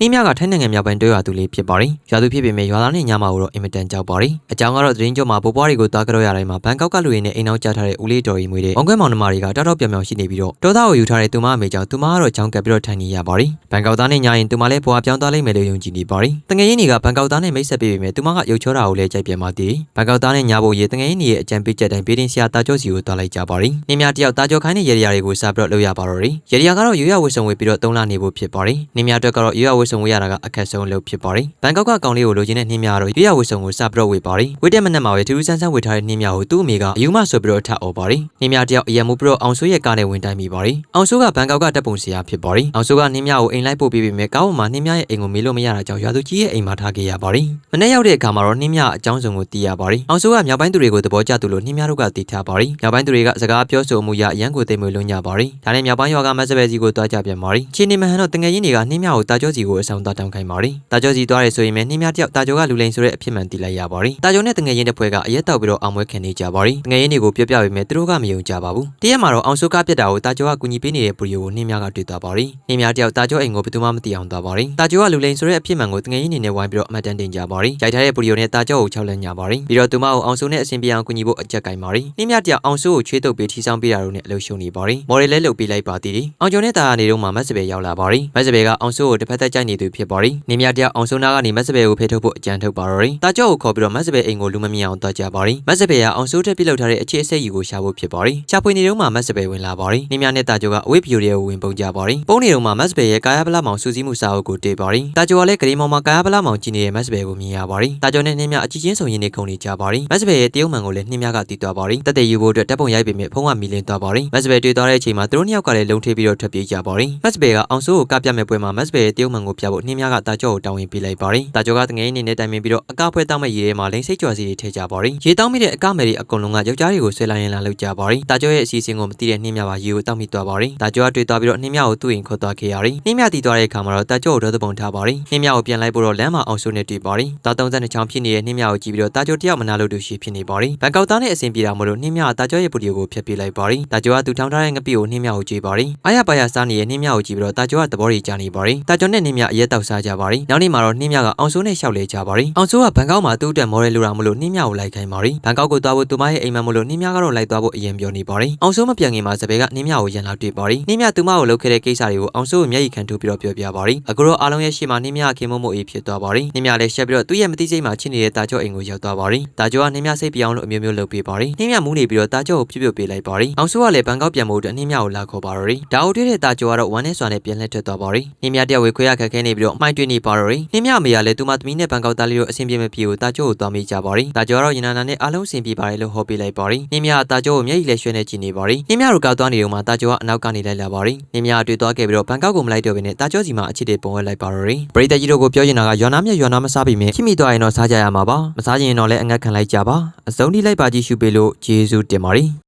နှင်းမြကထိုင်းနိုင်ငံမြောက်ပိုင်းတွဲရွာသူလေးဖြစ်ပါတယ်။ရွာသူဖြစ်ပေမဲ့ရွာသားနဲ့ညမကိုတော့အင်မတန်ကြောက်ပါတယ်။အကြောင်းကတော့သတင်းကြောမှာပိုပွားတွေကိုတားကြတော့ရတိုင်းမှာဘန်ကောက်ကလူတွေနဲ့အိမ်အောင်ကြထားတဲ့ဦးလေးတော်ရီမွေတဲ့ဝန်ခွဲမောင်နှမတွေကတောက်တောက်ပြောင်ပြောင်ရှိနေပြီးတော့တောသားကိုယူထားတဲ့သူမအမေကြောင့်သူမကတော့ချောင်းကပ်ပြီးတော့ထိုင်နေရပါတယ်။ဘန်ကောက်သားနဲ့ညရင်သူမလည်းဘွားပြောင်းသွားလိမ့်မယ်လို့ယုံကြည်နေပါတယ်။တငယ်ရင်းတွေကဘန်ကောက်သားနဲ့မိတ်ဆက်ပေးပေမဲ့သူမကရုပ်ချောတာကိုလည်းကြိုက်ပြန်ပါသေးတယ်။ဘန်ကောက်သားနဲ့ညဖို့ရေတငယ်ရင်းတွေရဲ့အကြံပေးချက်တိုင်းဘေးတင်ဆရာတာကျော်စီကိုတားလိုက်ကြပါတယ်။နှင်းမြတယောက်တာကျော်ခိုင်းတဲ့ရေရရာတွေကိုစားပြီးတော့လုပ်ရပါတော့တယ်။ရေရရာကတော့ရွရဝစ်ဆုံဝေပြီးတော့သုံးလနေဖို့ဖြစ်ပါတယ်။နှင်းမြအတွက်ကတော့ရွရဝစ်ဆုံဝေရတာကအခက်ဆုံးလုပ်ဖြစ်ပါတယ်။ဘန်ကောက်ကကောင်လေးကိုလိုချင်တဲ့နှင်းမြကတော့ရွရဝစ်ဆုံကိုစားပြီးတော့ဝေပါတယ်။ဝေတဲ့မနက်မှာပဲထူးထူးဆန်းဆန်းဝေထားတဲ့နှင်းမြကိုသူ့အမေကအယူမဆိုပြီးတော့ထပ်អော်ပါတယ်။နှင်းမြတယောက်အရံမှုပြီးတော့အောင်ဆိုးရဲ့ကားနဲ့ဝင်တိုင်းမိပါတယ်။အောင်ဆိုးကဘန်ကောက်ကတပ်ပုံဆရာဖြစ်ပါတယ်။အောင်ဆိုးကနှင်းမြကိုအိမ်လိုက်ပို့ပေးပေမဲ့ကားပေါ်မှာနှင်းမြရဲ့အိမ်ကိုမေးလို့မရတာကြောင့်ရွာသူကြီးရဲ့အိမ်မှာထားခဲ့ရပါတယ်။မနေ့ရောက်တဲ့အခါမှာတော့နှင်းမြအကြောင်းစုံကိုသိရပါတယ်။အောင်ဆိုးကမြောက်ပိုင်းသူတွေကိုသဘောကျသူလို့နှင်းမြတို့ကသိထားပါတယ်။မြောက်ပိုင်းသူတွေကစကားပြောဆိုမှုရအရန်ကိုသိမ့်မွေလွန်းကြပါတယ်။ဒါနဲ့မြောက်ပိုင်းရွာကမတ်စပယ်စီကိုတွားကြပြန်ပါတယ်။ချင်းနေမဟန်တော့တငယ်ချင်းတွေကနှင်းမြကိုတာကျောစီကိုအဆောင်သားတောင်းခိုင်းပါတယ်။တာကျောစီတွားရဲဆိုရင်လည်းနှင်းမြတယောက်တာကျောကလူလိန်ဆိုတဲ့အဖြစ်မှန်သိလိုက်ရပါတယ်။တာကျောနဲ့တငယ်ချင်းတစ်ဖွဲ့ကအရက်တောက်ပြီးတော့အောင်ပွဲခံနေကြပါတယ်။တငယ်ချင်းတွေကိုပြောပြပေမဲ့သူတို့ကမယုံကြပါဘူး။တရက်မှာတော့အောင်ဆိုးကားပြတ်တာကိုတာကျောကကူညီပေးနေတဲ့ပူရီကိုနှင်းမြကတွေ့သွားပါတယ်။နှင်းမြတယောက်တာကျောအိမ်ကိုဘယ်သူမှမသိအောင်သွားပါတယ်။တာကျောကလူလိန်ဆိုတဲ့အဖြစ်မှန်ကိုတငယ်ချင်းတွေနဲ့ဝိုင်းပြီးတော့အမှတ်တမ်းတင်ကြပါတယ်။ရိုက်ထားတဲ့ပူရီကိုနဲ့တာကျောကိုချောက်လန့်ကြပါတယ်။ပြီးတော့သူမကိုအောင်ဆိုးနဲ့အဆင်ပြေအောင်ကူညီဖို့အကြက်ကင်ပါတယ်။နှင်းမြတယောက်အောင်ဆိုးကိုချွေးတုပ်ပြီးထီဆောင်ပေးတာတို့နဲ့အလုပ်ရှုံနေပါတယ်။မော်ရီလဲလုပ်ပေးလိုက်ပါသေးတယ်။အောင်ကျော်နဲ့တာကနေတော့မှမတ်စပယ်ရောက်လာပါတယ်။မတ်စပယ်ကအောင်ဆိုးကိုတစ်ဖက်သက်ကြိုက်နေသူဖြစ်ပါတယ်။နှင်းမြတယောက်အောင်ဆိုးနာကနေမတ်စပယ်ကိုဖေထုတ်ဖို့အကြံထုတ်ပါတော့တယ်။တာကျောကိုခေါ်ပြီးတော့မတ်စပယ်အိမ်ကိုလူမမြင်အောင်တွားကြပါတယ်။မတ်စပယ်ကအောင်ဆိုးထက်ပြစ်လောက်ထားတဲ့အခြေအစိတ်ယူကိုရှာဖို့ဖြစ်ပါတယ်။ရှာဖွေနေတော့မှမတ်စပယ်ဝင်လာပါတယ်။နှင်းမြနဲ့တာကျောကအဝိပီယိုတွေကိုဝင်ပုံကြပါတယ်။ပုံနေတော့မှမတ်စပယ်ရဲ့ကာယပလမောင်စူးစီးမှုစာအုပ်ကိုတွေ့ပါတယ်။တာကျောကလည်းဂရီမောင်မှာကာယပလမောင်ကြည့်နေတဲ့မတ်စပယ်ကိုမြင်ရပါတယ်။တာကျောနဲ့နှင်းမြအကြည့်ချင်းဆုံရင်းနေခုန်နေကြပါတယ်။မတ်စပယ်ရဲ့တရုတ်မှန်ကိုလည်းနှင်းမြကတီးသွားပါတယ်။တက်တဲ့ယူဖို့အတွက်တပ်ပုံရိုက်ပေမဲ့ဖုံးကမီလင်းသွားပါတယ်။မတ်စပယ်တွေ့သွားတဲ့အချိန်မှာသူတို့နှစ်ယောက်ကလည်းလုံထေးပြီးတော့ထွက်ပြေးကြပါတယ်။မတ်စပယ်ကအောင်ဆိုးကိုကပြမဲ့ပွဲမှာမတ်စပယ်ရဲ့တရုတ်မှန်ကိုပြဖို့နှင်းမြကတာကျောကိုတောင်းဝင်ပေးလိုက်ပါတယ်။တာကျောကတငယ်နေနဲ့တိုင်ပင်ပြီးတော့အကားဖွဲတောင်းမဲ့ရေထဲမှာလိန်စိတ်ကြွစီတွေထည့်ကြပါတယ်။ရေတောင်းမိတဲ့အကားမယ်တွေအကုန်လုံးကယောက်ျားတွေကိုဆွဲလာရင်လာလောက်ကြပါတယ်။တာကျောရဲ့အစီအစဉ်ကိုမသိတဲ့နှင်းမြပါရေကိုတောက်မိသွားပါတယ်။တာကျောကတွေ့သွားပြီးတော့နှင်းမြကိုသူ့အိမ်ခေါ်သွားခဲ့ရတယ်။နှင်းမြတည်သွားတဲ့အခါမှာတော့တာကျောကိုတော့သပုံထားပါတယ်။နှင်းမြကိုပြန်လိုက်ဖို့တော့လမ်းမှာအောင်ဆိုးနဲ့တွေ့ပါတယ်။တာ32ချောင်းဖြစ်နေတဲ့နှင်းမြကိုကြည့်ပြီးတော့တာကျောတယောက်မနာလို့တူရှိဖြစ်နေပါတယ်။ဘန်ကောက်သားနဲ့အဆင်ပြေတာမို့လို့နှင်းမြကတာကျောရဲ့ပူဒီကိုဖျက်ပေးလိုက်ပါတယ်။တာကျောကသူထောင်းထားတဲ့ငပိကိုနှင်းမြကိုကြွေးပါတယ်။အားရပါရစားနေတဲ့နှင်းမြကိုကြည့်ပြီးတော့တာကျောကသဘောတွေကြားနေပါတယ်။တာကျောနဲ့နှင်းမြအရက်တောက်စားကြပါတယ်။နောက်နေ့မှာတော့နှင်းမြကအောင်ဆိုးနဲ့ရှောက်လေကြပါတယ်။အောင်ဆိုးကဘန်ကောက်မှာသူ့အတွက်မော်ဒယ်လိုတာမလို့နှင်းမြကိုလိုက်ခိုင်းပါတယ်။ဘန်ကောက်ကိုသွားဖို့သူမရဲ့အိမ်မမလို့နှင်းမြကတော့လိုက်သွားဖို့အရင်ပြောနေပါတယ်။အောင်ဆိုးမပြန်ခင်မှာစပယ်ကနှင်းမြကိုရန်လာတွေ့ပါတယ်။နှင်းမြသူမကိုလုပ်ခဲ့တဲ့ကိစ္စတွေကိုအောင်ဆိုးကိုမျက်ရည်ခံထုတ်ပြီးတော့ပြောပြပါတယ်။အခုတော့အားလုံးရဲ့ရှေ့မှာနှင်းမြခင်မမို့အေးဖြစ်သွားပါတယ်။နှင်းမြလည်းရှက်ပြီးတော့သူ့ရဲ့မသိစိတ်မှာချစ်နေတဲ့တာကျောအိမ်ကိုရောက်သွားပါတယ်။တာကျောကနှင်းမြစိတ်ပြောင်းလို့အမျိုးမျိုးလုပ်ပေးပါတယ်။နှင်းမြမူးနေပြီးတော့တာကျောကိုပြပြပေးလိုက်ပါတယ်။အောင်ဆိုးကလည်းဘန်ကောက်ပြန်ဖို့အတွက်နှင်းမြကိုလာခေါ်ပါတော့တယ်။ဒါအိုတွေ့တဲ့တာကျောကတော့ဝမ်းနဲ့စွာနဲ့ပြန်လှည့်ထွက်သွားပါတယ်။နှင်းမြတယောက်ဝေခွဲရခက်ခဲနေပြီးတော့အမိုင်းတွေ့နေပါတော့တယ်။နှင်းမြအမေကလည်းသူမသမီးနဲ့ဘန်ကောက်သားလေးတို့အဆင်ပြေမပြေကိုတာကျောကိုသွားမိကြပါတယ်။တာကျောကတော့ရင်နာနာနဲ့အားလုံးအဆင်ပြေပါတယ်လို့ဟောပေးလိုက်ပါတယ်။နှင်းမြကတာကျောကိုမျက်ရည်လက်ရွှဲနဲ့ကြည့်နေပါတယ်။နှင်းမြတို့ကောက်သွားနေတော့မှတာကျောကအနောက်ကနေလိုက်လာပါတယ်။နှင်းမြကတွေ့သွားခဲ့ပြီးတော့ဘန်ကောက်ကိုမလိုက်တော့ဘဲနဲ့တာကျောစီမှာအချစ်တွေပုံဝဲလိုက်ပါတော့တယ်။ပရိသတ်ကြီးတို့ကိုပြောချင်တာကရွာနာမြက်ရွာနာမစားပြီးမြင်ခင်မိသွားရင်တော့စားကြရမှာပါ။မစားချင်ရင်တော့လည်းအငတ်ခံလိုက်ကြပါ။အစုံထိလိုက်ပါကြည့်ရှုပေးလို့ကျေးဇူးတင်ပါတယ်။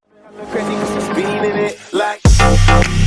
Crazy 'cause I'm speeding it like.